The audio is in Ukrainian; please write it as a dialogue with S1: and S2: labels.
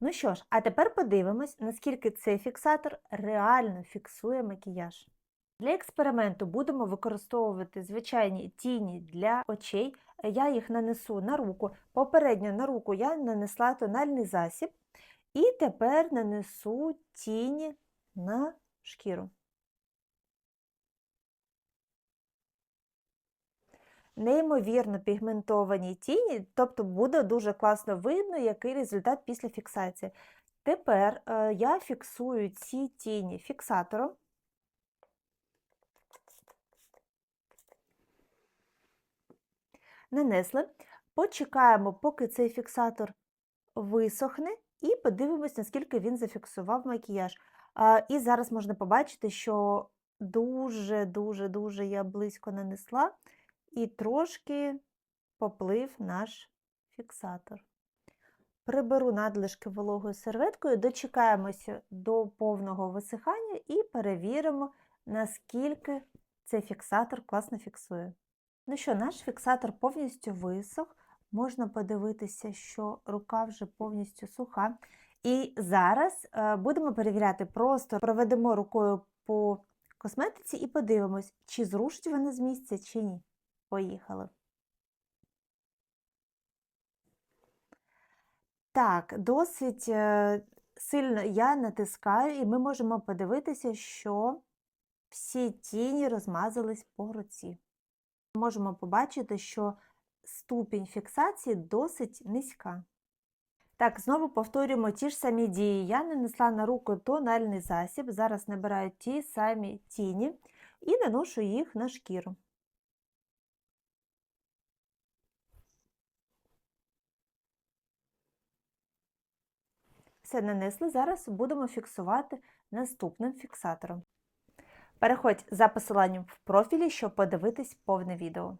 S1: Ну що ж, а тепер подивимось, наскільки цей фіксатор реально фіксує макіяж. Для експерименту будемо використовувати звичайні тіні для очей. Я їх нанесу на руку. Попередньо на руку я нанесла тональний засіб, і тепер нанесу тіні на шкіру. Неймовірно пігментовані тіні, тобто буде дуже класно видно, який результат після фіксації. Тепер е, я фіксую ці тіні фіксатором. Нанесли. Почекаємо, поки цей фіксатор висохне, і подивимось, наскільки він зафіксував макіяж. І зараз можна побачити, що дуже-дуже-дуже я близько нанесла, і трошки поплив наш фіксатор. Приберу надлишки вологою серветкою, дочекаємося до повного висихання і перевіримо, наскільки цей фіксатор класно фіксує. Ну що, наш фіксатор повністю висох. Можна подивитися, що рука вже повністю суха. І зараз е, будемо перевіряти, просто проведемо рукою по косметиці і подивимось, чи зрушить вона з місця, чи ні. Поїхали. Так, досить е, сильно я натискаю, і ми можемо подивитися, що всі тіні розмазались по руці. Можемо побачити, що ступінь фіксації досить низька. Так, знову повторюємо ті ж самі дії. Я нанесла на руку тональний засіб, зараз набираю ті самі тіні і наношу їх на шкіру. Все нанесли, зараз будемо фіксувати наступним фіксатором. Переходь за посиланням в профілі, щоб подивитись повне відео.